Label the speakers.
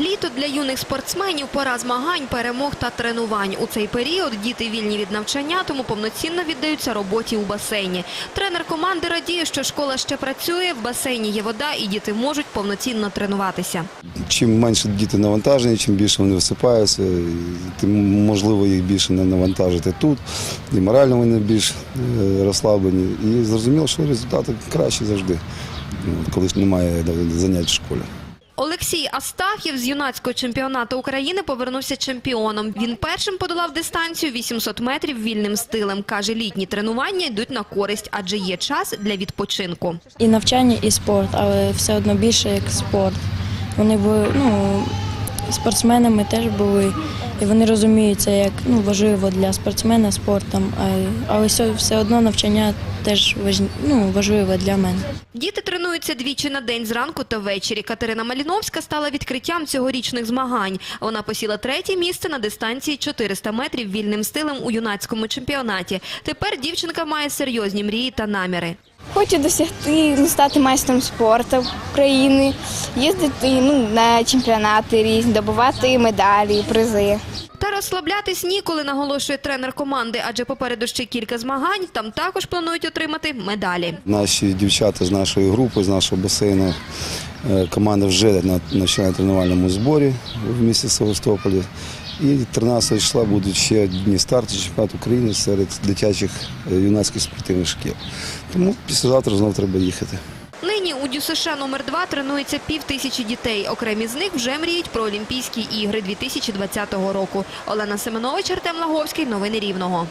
Speaker 1: Літо для юних спортсменів – пора змагань, перемог та тренувань. У цей період діти вільні від навчання, тому повноцінно віддаються роботі у басейні. Тренер команди радіє, що школа ще працює, в басейні є вода і діти можуть повноцінно тренуватися.
Speaker 2: Чим менше діти навантажені, чим більше вони висипаються, тим можливо їх більше не навантажити тут. І морально вони більш е, розслаблені. І зрозуміло, що результати кращі завжди, коли ж немає занять в школі.
Speaker 1: Олексій Астахів з юнацького чемпіонату України повернувся чемпіоном. Він першим подолав дистанцію 800 метрів вільним стилем. Каже, літні тренування йдуть на користь, адже є час для відпочинку.
Speaker 3: і навчання, і спорт, але все одно більше як спорт. Вони були ну, спортсменами теж були, і вони розуміють це як ну, важливо для спортсмена спортом, але все одно навчання теж важ, ну, важливе для мене.
Speaker 1: Діти тренуються двічі на день зранку та ввечері. Катерина Маліновська стала відкриттям цьогорічних змагань. Вона посіла третє місце на дистанції 400 метрів вільним стилем у юнацькому чемпіонаті. Тепер дівчинка має серйозні мрії та наміри.
Speaker 4: Хочу досягти ну, стати майстром спорту України, їздити ну, на чемпіонати різні, добувати медалі, призи.
Speaker 1: Розслаблятись ніколи, наголошує тренер команди, адже попереду ще кілька змагань. Там також планують отримати медалі.
Speaker 2: Наші дівчата з нашої групи, з нашого басейну, е, команда вже на навчально-тренувальному зборі в місті Севастополі. І 13 числа будуть ще дні старту чемпіонату України серед дитячих е, юнацьких спортивних шкіл. Тому післязавтра знову треба їхати.
Speaker 1: Нині у ДЮСШ номер 2 тренується пів тисячі дітей. Окремі з них вже мріють про Олімпійські ігри 2020 року. Олена Семенович, Артем Лаговський. Новини Рівного.